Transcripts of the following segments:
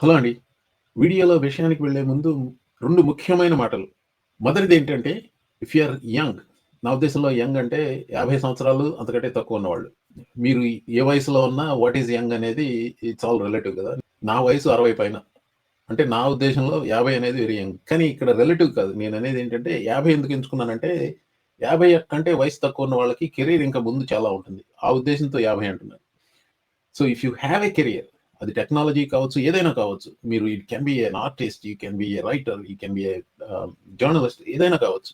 Hello అండి. వీడియోలో విషయానికి వెళ్ళే ముందు రెండు ముఖ్యమైన మాటలు. మొదటిది ఏంటంటే ఇఫ్ యూ ఆర్ యంగ్ నా ఉద్దేశంలో యంగ్ అంటే 50 సంవత్సరాలు అంతకంటే తక్కువ ఉన్నవాళ్ళు. మీరు ఏ వయసులో ఉన్నా వాట్ ఈస్ యంగ్ అనేది ఇట్స్ ఆల్ రిలేటివ్ కదా! నా వయసు 60 పైన. అంటే నా ఉద్దేశంలో 50 అనేది వెరీ యంగ్. కానీ ఇక్కడ రిలేటివ్ కాదు. నేను అనేది ఏంటంటే 50 ఎందుకు ఎంచుకున్నానంటే 50 కంటే వయసు తక్కువ ఉన్న వాళ్ళకి కెరీర్ ఇంకా ముందు చాలా ఉంటుంది. ఆ ఉద్దేశంతో 50 అంటున్నాను. So if you have a career అది టెక్నాలజీ కావచ్చు, ఏదైనా కావచ్చు. మీరు it can be an artist, you can be a writer, you can be a journalist ఏదైనా కావచ్చు.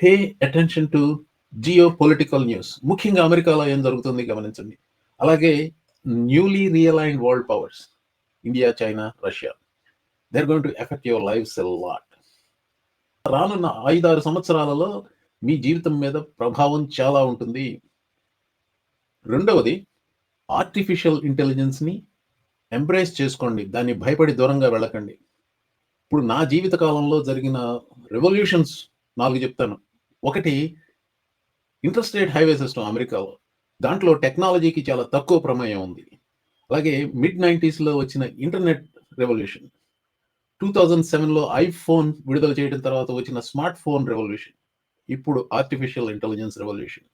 Pay attention to geopolitical news. ముఖ్యంగా అమెరికాలో ఏం జరుగుతుంది గమనించండి. అలాగే newly realigned world powers India, China, Russia. They are going to affect your life lot. రానున్న 5, 6 సంవత్సరాలలో మీ జీవితం మీద ప్రభావం చాలా ఉంటుంది. రెండవది ఆర్టిఫిషియల్ ఇంటెలిజెన్స్‌ని ఎంబ్రేస్ చేసుకోండి. దాన్ని భయపడి దూరంగా వెళ్ళకండి. ఇప్పుడు నా జీవిత కాలంలో జరిగిన రెవల్యూషన్స్ నాలుగు చెప్తాను. ఒకటి ఇంటర్‌స్టేట్ హైవే సిస్టమ్ అమెరికాలో. దాంట్లో టెక్నాలజీకి చాలా తక్కువ ప్రమేయం ఉంది. అలాగే మిడ్ 90స్‌లో వచ్చిన ఇంటర్నెట్ రెవల్యూషన్. 2007లో ఐఫోన్ విడుదల చేయడం తర్వాత వచ్చిన స్మార్ట్ ఫోన్ రెవల్యూషన్. ఇప్పుడు ఆర్టిఫిషియల్ ఇంటెలిజెన్స్ రెవల్యూషన్.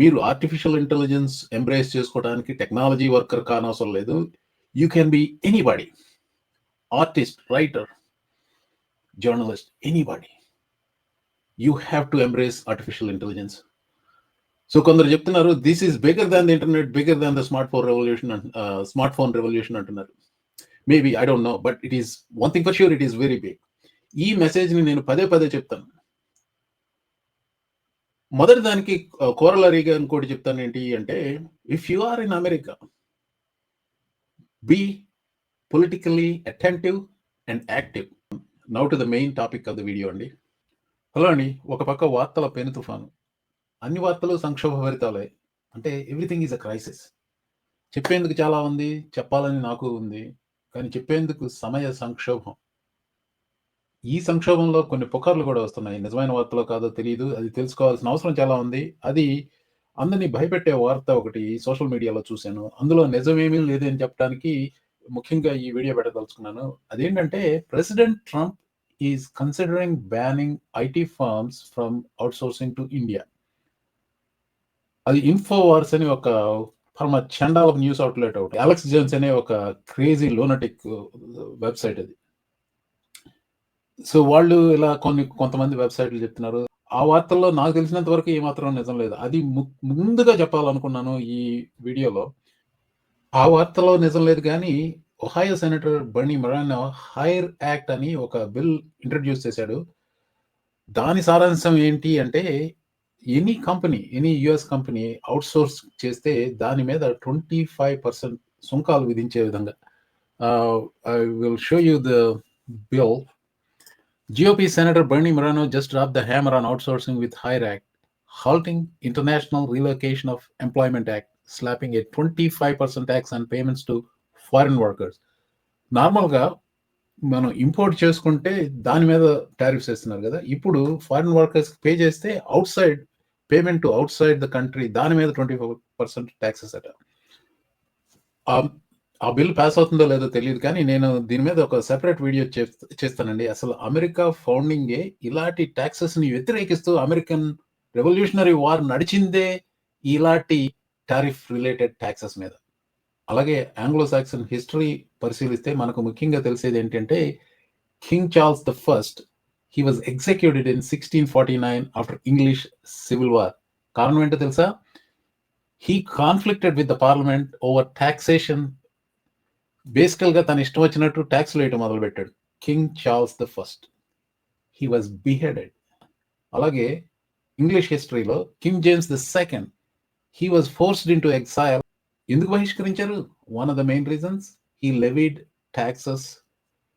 మీరు ఆర్టిఫిషియల్ ఇంటెలిజెన్స్ ఎంబ్రేస్ చేసుకోవడానికి టెక్నాలజీ వర్కర్ కానవసరం లేదు. You can be anybody artist, writer, journalist anybody you have to embrace artificial intelligence. So కొందరు చెప్తున్నారు this is bigger than the internet, bigger than the smart phone revolution smart phone revolution అంటున్నారు. Maybe I don't know. But it is one thing for sure it is very big. ఈ మెసేజ్‌ని నేను పదే పదే చెప్తాను. మొదటి దానికి ఆహ్, కోరలరీగా ఇంకోటి చెప్తాను ఏంటి అంటే if you are in America be politically attentive and active. Now to the main topic of the video అండి. హలో అండి. ఒక పక్క వార్తల పెను తుఫాను. అన్ని వార్తలు సంక్షోభభరితాలే. అంటే ఎవ్రీథింగ్ ఈస్ అ క్రైసిస్. చెప్పేందుకు చాలా ఉంది. చెప్పాలని నాకు ఉంది. కానీ చెప్పేందుకు సమయ సంక్షోభం. ఈ సంక్షోభంలో కొన్ని పుకార్లు కూడా వస్తున్నాయి. నిజమైన వార్తలో కాదో తెలియదు అది తెలుసుకోవాల్సిన అవసరం చాలా ఉంది. అది అందరిని భయపెట్టే వార్త ఒకటి సోషల్ మీడియాలో చూశాను అందులో నిజమేమీ లేదని చెప్పడానికి ముఖ్యంగా ఈ వీడియో పెట్టదలుచుకున్నాను. అదేంటంటే president Trump is considering banning IT firms from outsourcing to India. అది ఇన్ఫోవార్స్ అని ఒక ఫర్మ చండాల న్యూస్ అవుట్‌లెట్ ఒకటి. అలెక్స్ జోన్స్ అనే ఒక క్రేజీ లోనటిక్ వెబ్‌సైట్ అది. సో వాళ్ళు ఇలా కొన్ని కొంతమంది వెబ్‌సైట్‌లు చెప్తున్నారు. ఆ వార్తల్లో నాకు తెలిసినంత వరకు ఏమాత్రం నిజం లేదు. అది ము ముందుగా చెప్పాలనుకున్నాను ఈ వీడియోలో. ఆ వార్తలో నిజం లేదు కానీ Ohio senator Bernie Moreno hire act అని ఒక బిల్ ఇంట్రడ్యూస్ చేశాడు. దాని సారాంశం ఏంటి అంటే any company, any US company outsource చేస్తే దాని మీద 25% సుంకాలు విధించే విధంగా. I will show you the bill. GOP Senator Bernie Moreno just dropped the hammer on outsourcing with HIRE Act, halting International Relocation of Employment Act, slapping a 25% tax on payments to foreign workers. నార్మల్‌గా మనం import చేసుకుంటే దాని మీద tariffs ఏస్తున్నారు గదా! ఇప్పుడు foreign వర్కర్స్‌కి pay చేస్తే outside payment to outside the country దాని మీద 24% టాక్సెస్ అట. ఆ బిల్ పాస్ అవుతుందో లేదో తెలియదు కానీ నేను దీని మీద ఒక సెపరేట్ వీడియో చేస్తానండి. అసలు అమెరికా ఫౌండింగే ఇలాంటి టాక్సెస్‌ని వ్యతిరేకిస్తూ అమెరికన్ రెవల్యూషనరీ వార్ నడిచిందే ఇలాంటి టారిఫ్ రిలేటెడ్ ట్యాక్సెస్ మీద. అలాగే ఆంగ్లో సాక్సన్ హిస్టరీ పరిశీలిస్తే మనకు ముఖ్యంగా తెలిసేది ఏంటంటే king Charles the first he was executed in 1649 after English civil war. కారణం ఏంటో తెలుసా? He conflicted with the parliament over basically తన ఇష్టం వచ్చినట్టు ట్యాక్స్ వేయటం మొదలుపెట్టాడు. King Charles the first. He was beheaded. అలాగే ఇంగ్లీష్ హిస్టరీలో king James the second he was forced into exile. ఎందుకు బహిష్కరించారు? One of the main reasons he levied taxes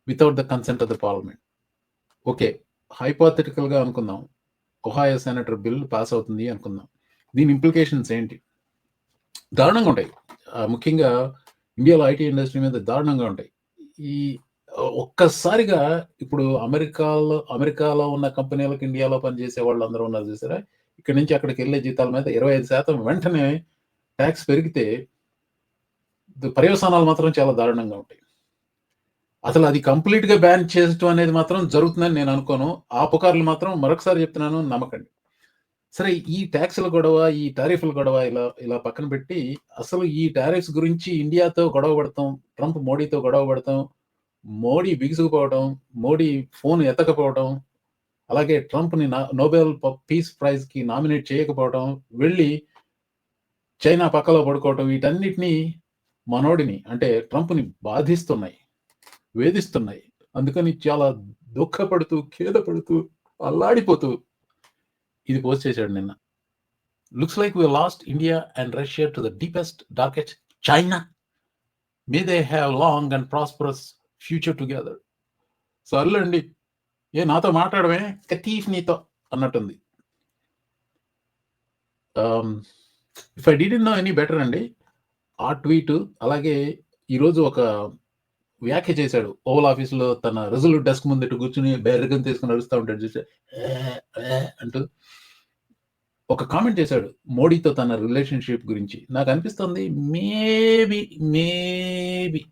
without the consent of the parliament. Okay. హైపోథెటికల్‌గా అనుకుందాం. Ohio senator bill pass అవుతుంది అనుకుందాం. దీని implications ఏంటి? దారుణంగా ఉంటాయి. ముఖ్యంగా ఇండియాలో ఐటీ ఇండస్ట్రీ మీద దారుణంగా ఉంటాయి. ఈ ఒక్కసారిగా ఇప్పుడు అమెరికాలో అమెరికాలో ఉన్న కంపెనీలకు ఇండియాలో పనిచేసే వాళ్ళందరూ ఉన్నారు చూసారా? ఇక్కడ నుంచి అక్కడికి వెళ్ళే జీతాల మీద 25% వెంటనే ట్యాక్స్ పెరిగితే పర్యవసానాలు మాత్రం చాలా దారుణంగా ఉంటాయి. అసలు అది కంప్లీట్గా బ్యాన్ చేయడం అనేది మాత్రం జరుగుతుందని నేను అనుకోను ఆ పుకార్లు మాత్రం మరొకసారి చెప్తున్నాను నమ్మకండి సరే ఈ ట్యాక్సుల గొడవ ఈ టారిఫ్ల గొడవ ఇలా ఇలా పక్కన పెట్టి అసలు ఈ టారిఫ్స్ గురించి ఇండియాతో గొడవ పడతాం ట్రంప్ మోడీతో గొడవ పడతాం మోడీ బిగుసుకుపోవడం మోడీ ఫోన్ ఎత్తకపోవడం అలాగే ట్రంప్ని నోబెల్ పీస్ ప్రైజ్కి నామినేట్ చేయకపోవడం వెళ్ళి చైనా పక్కలో పడుకోవడం వీటన్నిటిని మనోడిని అంటే ట్రంప్ని బాధిస్తున్నాయి వేధిస్తున్నాయి. అందుకని చాలా దుఃఖపడుతూ ఖేదపడుతూ అల్లాడిపోతూ ఇది పోస్ట్ చేశాడు నిన్న. Looks like we lost India and Russia to the deepest darkest China may they have long and prosperous future together సర్లేండి ఏ నాతో మాట్లాడమే? కతీఫ్ నీతో అన్నట్టుంది. If I did know any better అండి ఆ ట్వీట్ అలాగే ఈరోజు ఒక వ్యాఖ్య చేశాడు. ఓవల్ ఆఫీసులో తన రిజల్ట్ డెస్క్ ముందు కూర్చుని బేరకం తీసుకుని నడుస్తూ ఉంటాడు చూసే అంటూ ఒక కామెంట్ చేశాడు మోడీతో తన రిలేషన్షిప్ గురించి. నాకు అనిపిస్తుంది maybe maybe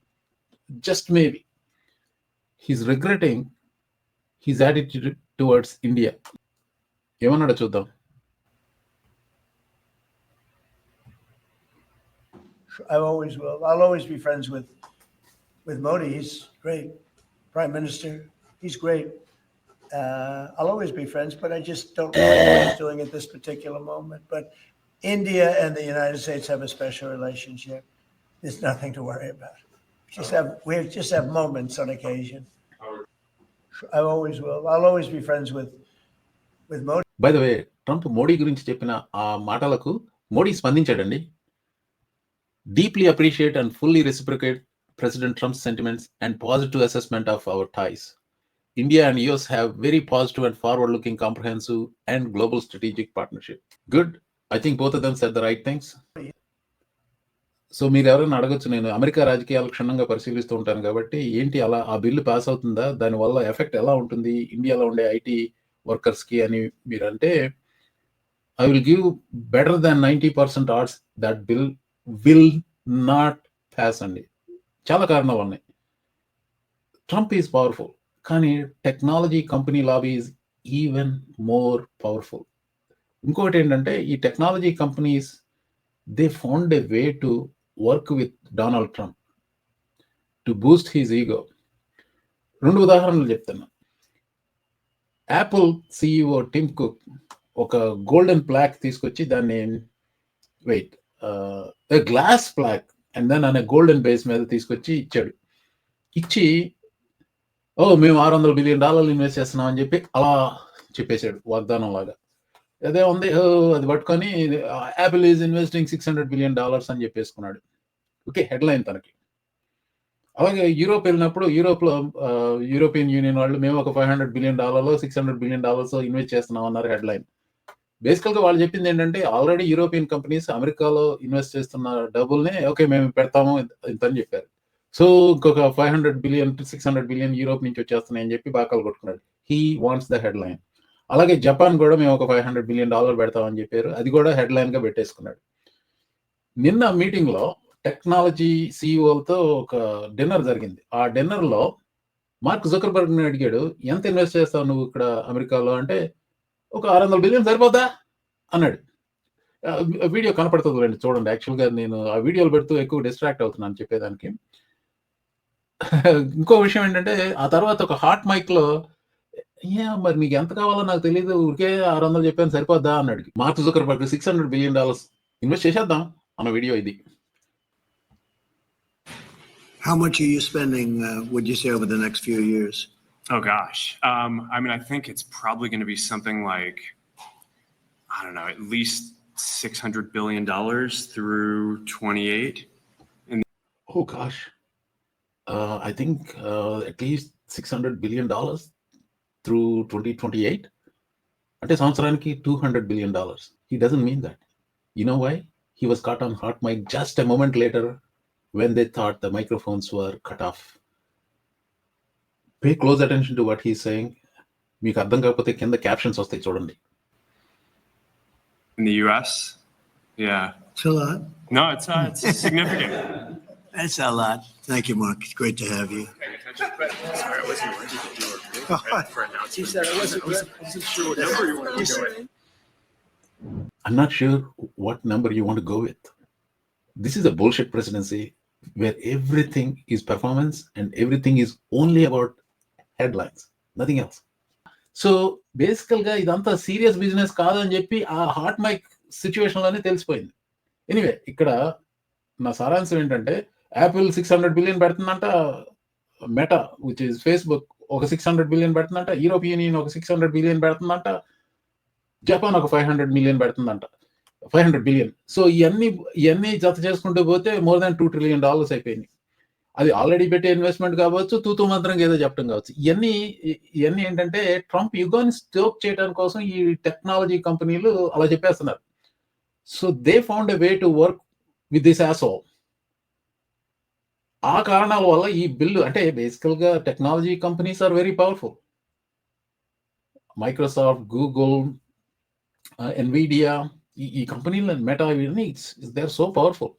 just maybe he's regretting he's attitude towards India ఏమన్నాడో చూద్దాం. I've always will. I'll always be friends with, with Modi. He's great. Prime Minister, he's great. Uh, I'll always be friends, but I just don't like what he's doing at this particular moment. But India and the United States have a special relationship. There's nothing to worry about. Just have, we just have moments on occasion. I always will. I'll always be friends with, with Modi. By the way Trump Modi గురించి చెప్పిన ఆ మాటలకు Modi స్పందించాడండి deeply appreciate and fully reciprocate president sentiments sentiments and positive assessment of our India India and have very positive positive and forward looking and and global partnership. Good. Good think both both them said the right things. So మీరు ఎవరైనా అడగొచ్చు నేను America రాజకీయాలు క్షుణ్ణంగా పరిశీలిస్తూ ఉంటాను కాబట్టి ఏంటి అలా ఆ బిల్లు పాస్ అవుతుందా దానివల్ల ఎఫెక్ట్ ఎలా ఉంటుంది ఇండియాలో ఉండే ఐటీ వర్కర్స్కి అని మీరు అంటే I will give better than ninety percent odds that bill will not pass అండి చాలా కారణాలు ఉన్నాయి. ట్రంప్ ఈజ్ పవర్ఫుల్ కానీ technology company lobby is even more powerful ఇంకొకటి ఏంటంటే ఈ technology companies they found a way to work with Donald Trump to boost his ego రెండు ఉదాహరణలు చెప్తున్నా. యాపిల్ సిఇఓ టిమ్ కుక్ ఒక గోల్డెన్ ప్లాక్ తీసుకొచ్చి దాన్ని white glass plaque and then అనే గోల్డెన్ బేస్ మీద తీసుకొచ్చి ఇచ్చాడు. ఇచ్చి ఓ మేము ఆరు వందల బిలియన్ డాలర్లు ఇన్వెస్ట్ చేస్తున్నాం అని చెప్పి అలా చెప్పేశాడు వాగ్దానం లాగా. అదే ఉంది అది పట్టుకొని Apple is investing six hundred billion dollars అని చెప్పేసుకున్నాడు. ఓకే హెడ్లైన్ తనకి. అలాగే యూరోప్ వెళ్ళినప్పుడు యూరోప్లో యూరోపియన్ యూనియన్ వాళ్ళు మేము ఒక five hundred billion డాలర్లో six hundred billion dollars invest చేస్తున్నాం అన్నారు హెడ్లైన్. బేసికల్గా వాళ్ళు చెప్పింది ఏంటంటే ఆల్రెడీ యూరోపియన్ కంపెనీస్ అమెరికాలో ఇన్వెస్ట్ చేస్తున్న డబ్బుల్ని ఓకే మేము పెడతాము ఇంత అని చెప్పారు. సో ఇంకొక five hundred billion six hundred billion Europe నుంచి వచ్చేస్తున్నాయని చెప్పి బాకాలు కొట్టుకున్నాడు. He wants the headline అలాగే జపాన్ కూడా మేము ఒక ఫైవ్ హండ్రెడ్ బిలియన్ డాలర్ పెడతామని చెప్పారు. అది కూడా హెడ్ లైన్గా పెట్టేసుకున్నాడు. నిన్న మీటింగ్లో టెక్నాలజీ సిఇఓలతో ఒక డిన్నర్ జరిగింది. ఆ డిన్నర్లో మార్క్ జుకర్బర్గ్ని అడిగాడు ఎంత ఇన్వెస్ట్ చేస్తావు నువ్వు ఇక్కడ అమెరికాలో? అంటే ఒక ఆరు వందల బిలియన్ సరిపోద్దా? అన్నాడు. వీడియో కనపడుతుంది రండి చూడండి. యాక్చువల్గా నేను ఆ వీడియోలు పెడుతూ ఎక్కువ డిస్ట్రాక్ట్ అవుతున్నాను చెప్పేదానికి. ఇంకో విషయం ఏంటంటే ఆ తర్వాత ఒక హాట్ మైక్లో ఏ మరి మీకు ఎంత కావాలో నాకు తెలియదు ఊరికే ఆరు వందలు చెప్పాను సరిపోద్దా? అన్నాడు. Mark Zuckerberg six hundred billion dollars invest చేసేద్దాం అన్న వీడియో ఇది. How much are you spending, uh, would you say, over the next few years? Oh gosh. Um, I mean, I think it's probably going to be something like, I don't know, at least six hundred billion dollars through twenty-eight. Oh gosh. Uh, I think uh, at least six hundred billion dollars through twenty twenty eight అంటే సంవత్సరానికి two hundred billion dollars he doesn't mean that you know why he was caught on hot mic just a moment later when they thought the microphones were cut off Pay close attention to what he saying మీకు అర్థం కాకపోతే కింద captions వస్తాయి చూడండి In the US? Yeah. It's a lot. No, it's, uh, it's significant. That's a lot. Thank you, Mark. It's great to have you. Paying attention. Sorry, I wasn't ready to do a big Oh, for announcement. he said it wasn't I wasn't, I wasn't sure what number you wanted to go with. I'm not sure what number you want to go with. This is a bullshit presidency where everything is performance and everything is only about headlines nothing else. So basically ఇదంతా serious business కాదని చెప్పి ఆ hot mic సిచ్యువేషన్లోనే తెలిసిపోయింది. Anyway ఇక్కడ నా సారాంశం ఏంటంటే యాపిల్ సిక్స్ హండ్రెడ్ బిలియన్ పెడుతుందంట మెటా విచ్ ఇస్ ఫేస్బుక్ ఒక సిక్స్ హండ్రెడ్ బిలియన్ పెడుతుందంట యూరోపియన్ యూనియన్ ఒక సిక్స్ హండ్రెడ్ బిలియన్ పెడుతుందంట జపాన్ ఒక ఫైవ్ హండ్రెడ్ మిలియన్ పెడుతుందంట ఫైవ్ హండ్రెడ్ బిలియన్. సో ఇవన్నీ ఇవన్నీ జత చేసుకుంటూ పోతే more than two trillion dollars అయిపోయింది అది ఆల్రెడీ పెట్టే ఇన్వెస్ట్మెంట్ కావచ్చు తూతూ మంత్రం ఏదో చెప్పడం కావచ్చు. ఇవన్నీ ఇవన్నీ ఏంటంటే ట్రంప్ యుగాన్ని స్టోక్ చేయడం కోసం ఈ టెక్నాలజీ కంపెనీలు అలా చెప్పేస్తున్నారు. So they found a way to work with this యాసో ఆ కారణాల వల్ల ఈ బిల్లు అంటే basically technology companies are very powerful Microsoft Google Nvidia ఈ ఈ కంపెనీలు మెటా ఇవన్నీ దే ఆర్ సో పవర్ఫుల్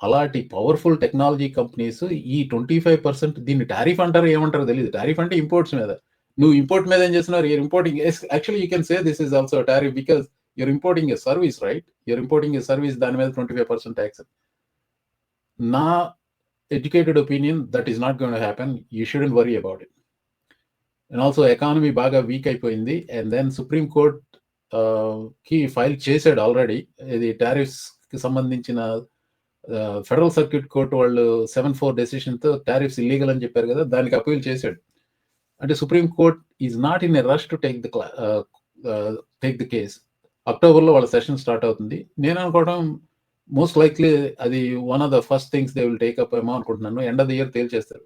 అలాంటి పవర్ఫుల్ టెక్నాలజీ కంపెనీస్ ఈ ట్వంటీ ఫైవ్ పర్సెంట్ దీన్ని టారిఫ్ అంటారు ఏమంటారో తెలియదు టారిఫ్ అంటే ఇంపోర్ట్స్ మీద. నువ్వు ఇంపోర్ట్ మీద ఏం చేస్తున్నారు you're importing actually you can say this is also tariff because you're importing a service right you're importing a service దాని మీద ట్వంటీ ఫైవ్ పర్సెంట్ ట్యాక్స్ నా educated opinion that is not gonna happen you shouldn't worry about it and also economy బాగా weak అయిపోయింది. And then supreme కోర్ట్కి file చేశాడు already ఇది టారిఫ్స్కి సంబంధించిన ఫెడరల్ సర్క్యూట్ కోర్ట్ వాళ్ళు సెవెన్ ఫోర్ డెసిషన్తో టారిఫ్స్ ఇల్లీగల్ అని చెప్పారు కదా దానికి అపీల్ చేశాడు. అంటే supreme court is not in a rush to take the take the case అక్టోబర్లో వాళ్ళ సెషన్ స్టార్ట్ అవుతుంది. నేను అనుకోవడం మోస్ట్ లైక్లీ అది one of the first things they will take up ఏమో అనుకుంటున్నాను. ఎండ్ ఆఫ్ ద ఇయర్ తేల్చేస్తారు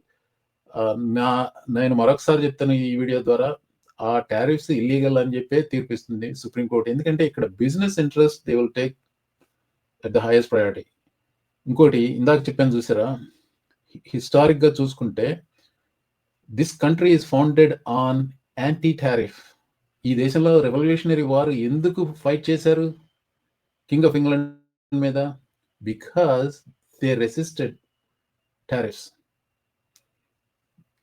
నా నేను మరొకసారి చెప్తాను ఈ వీడియో ద్వారా ఆ టారిఫ్స్ ఇల్లీగల్ అని చెప్పే తీర్పిస్తుంది సుప్రీంకోర్టు ఎందుకంటే ఇక్కడ business interest they will take at the highest priority ఇంకోటి ఇందాక చెప్పాను చూసారా? హిస్టారిక్గా చూసుకుంటే this country is founded on anti tariff ఈ దేశంలో రెవల్యూషనరీ వార్ ఎందుకు ఫైట్ చేశారు? కింగ్ ఆఫ్ ఇంగ్లాండ్ మీద? బికాస్ దే రెసిస్టెడ్ టారిఫ్స్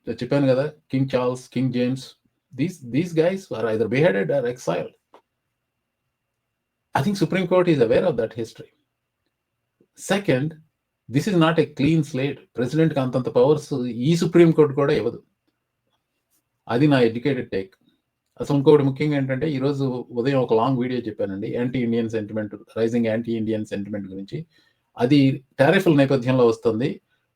చెప్పాను కదా king Charles king James these these guys are either beheaded or exiled I think supreme court is aware of that history second this is not a clean slate ప్రెసిడెంట్కి అంతంత powers ఈ supreme court కూడా ఇవ్వదు. అది నా educated take అసలు ఇంకొకటి ముఖ్యంగా ఏంటంటే ఈరోజు ఉదయం ఒక లాంగ్ వీడియో చెప్పానండి anti Indian sentiment rising anti Indian sentiment గురించి. అది టారిఫ్ల నేపథ్యంలో వస్తుంది.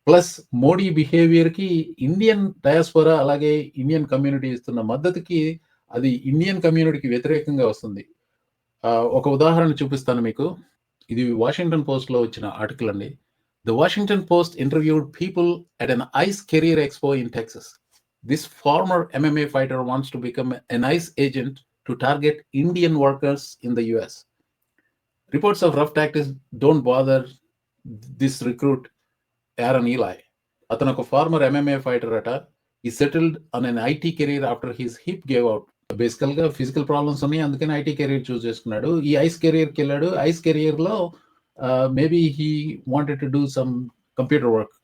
ప్లస్ మోడీ బిహేవియర్కి ఇండియన్ డయాస్పోరా అలాగే ఇండియన్ కమ్యూనిటీ ఇస్తున్న మద్దతుకి అది ఇండియన్ కమ్యూనిటీకి వ్యతిరేకంగా వస్తుంది. ఒక ఉదాహరణ చూపిస్తాను మీకు. ఇది వాషింగ్టన్ పోస్ట్లో వచ్చిన ఆర్టికల్ అండి the Washington Post interviewed people at an ICE career expo in Texas this former MMA fighter wants to become an ICE agent to target Indian workers in the US reports of rough tactics don't bother this recruit Aaron Eli అతను ఒక former MMA fighter అట. He settled on an IT career after his hip gave out basically physical problems ఉన్నాయి అందుకని IT career choose చేసుకున్నాడు. ఈ ice కెరీర్కి వెళ్ళాడు. ICE కెరీర్లో maybe he wanted to do some computer work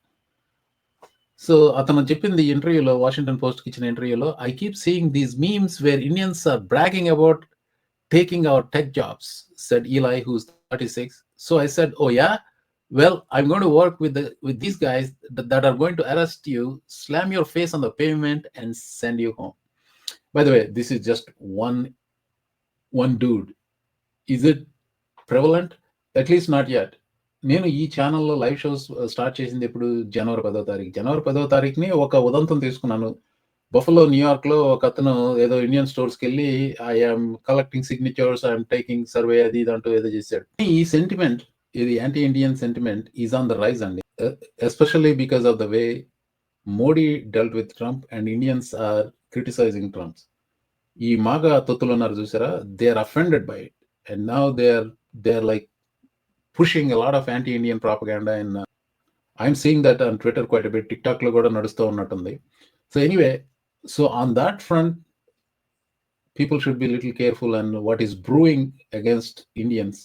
so అతను చెప్పింది ఇంటర్వ్యూలో వాషింగ్టన్ పోస్ట్ ఇచ్చిన ఇంటర్వ్యూలో I keep seeing these memes where Indians are bragging about taking our tech jobs said Eli who's thirty six so I said oh yeah well i'm going to work with the with these guys that, that are going to arrest you slam your face on the pavement and send you home. By the way this is just one one dude. Is it prevalent? At least not yet. నేను ఈ ఛానల్లో live shows start చేసింది ఇప్పుడు జనవరి పదో తారీఖు. జనవరి పదో తారీఖుని ఒక ఉదంతం తీసుకున్నాను. బఫలో న్యూయార్క్లో ఒక అతను ఏదో ఇండియన్ స్టోర్స్కి వెళ్ళి I'm collecting signatures I'm taking survey అది ఇది ఏదో చేశాడు. ఈ సెంటిమెంట్ ఇది anti Indian sentiment is on the rise అండి especially because of the way Modi dealt with Trump and Indians are criticising Trump's ఈ మాగా తొత్తులు ఉన్నారు చూసారా? They are offended by it and now they are they are like pushing lot of anti Indian propaganda and I'm seeing that on Twitter quite bit tick టాక్లో కూడా నడుస్తూ ఉన్నట్టుంది. So anyway so on that front people should be little careful and what is brewing against Indians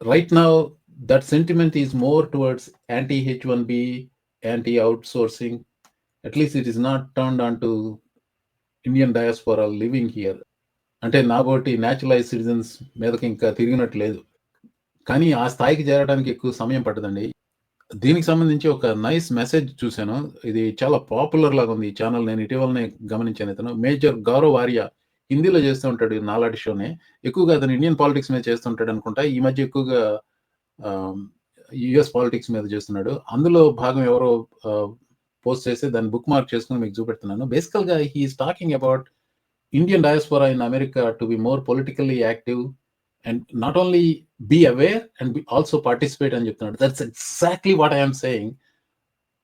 right now that sentiment that sentiment is more towards anti h1b anti outsourcing at least it is not turn on to Indian diaspora living here అంటే నాబోటి naturalise citizens మీదకి ఇంకా తిరిగినట్టు లేదు. కానీ ఆ స్థాయికి చేరడానికి ఎక్కువ సమయం పట్టదండి. దీనికి సంబంధించి ఒక నైస్ మెసేజ్ చూశాను. ఇది చాలా పాపులర్ లాగా ఉంది ఈ ఛానల్ నేను ఇటీవలనే గమనించాను ఇతను. మేజర్ గౌరవ్ ఆర్య హిందీలో చేస్తూ ఉంటాడు నాలాటి షోనే ఎక్కువగా అతను ఇండియన్ పాలిటిక్స్ మీద చేస్తుంటాడు అనుకుంటా. ఈ మధ్య ఎక్కువగా యుఎస్ పాలిటిక్స్ మీద చేస్తున్నాడు. అందులో భాగం ఎవరో పోస్ట్ చేస్తే దాన్ని బుక్ మార్క్ చేసుకుని మీకు చూపెడుతున్నాను బేసికల్ గా he's talking about Indian diaspora in America to be more politically active and not only be aware and be also participate అని చెప్తున్నాడు that's exactly what I'm saying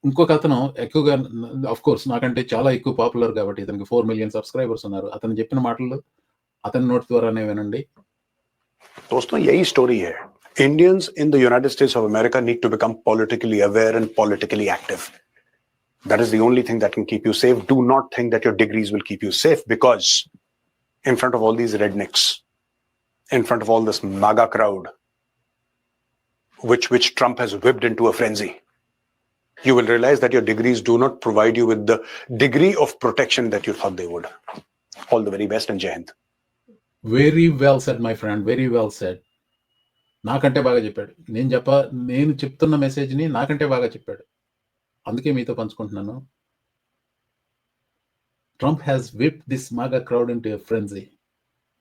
ఇంకొక అతను ఎక్కువగా అఫ్ కోర్స్ నాకంటే చాలా ఎక్కువ పాపులర్ కాబట్టి ఇతనికి ఫోర్ మిలియన్ సబ్స్క్రైబర్స్ ఉన్నారు అతను చెప్పిన మాటలు అతని నోటి ద్వారానే వినండి दोस्तों यही स्टोरी है Indians in the United States of America need to become politically aware and politically active that is the only thing that can keep you safe do not think that your degrees will keep you safe because in front of all these rednecks in front of all this maga crowd which which trump has whipped into a frenzy you will realize that your degrees do not provide you with the degree of protection that you thought they would all the very best and jai hind very well said my friend very well said నాకంటే బాగా చెప్పాడు నేను చెప్ప నేను చెప్తున్న మెసేజ్ని నాకంటే బాగా చెప్పాడు అందుకే మీతో పంచుకుంటున్నాను. Trump has whip this MAGA crowd into frenzy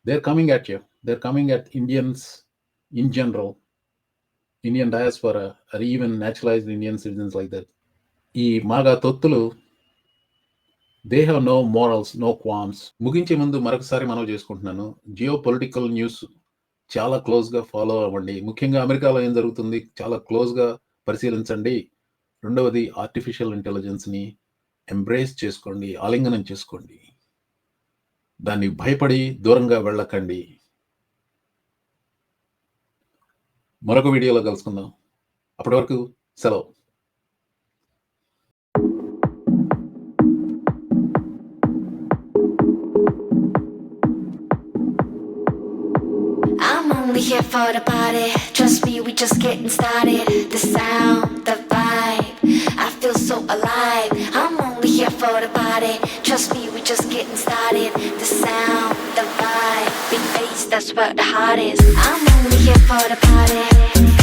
they are coming at you they are coming at Indians in general Indian diaspora are even naturalized Indian citizens like that ఈ MAGA తొత్తులు they have no morals no qualms ముగించే ముందు మరొకసారి మనం చేసుకుంటున్నాను. Geo political news చాలా క్లోజ్గా follow అవ్వండి. ముఖ్యంగా అమెరికాలో ఏం జరుగుతుంది? చాలా క్లోజ్గా పరిశీలించండి. రెండవది ఆర్టిఫిషియల్ ఇంటెలిజెన్స్ని ఎంబ్రేస్ చేసుకోండి ఆలింగనం చేసుకోండి దాన్ని భయపడి దూరంగా వెళ్ళకండి మరొక వీడియోలో కలుసుకుందాం అప్పటి వరకు సెలవు here for the party. Trust me, we just getting started. The sound, I feel so alive. I'm only here for the party. Trust me, we're just getting started. The sound, the vibe, big bass, that's where the heart is. I'm only here for the party.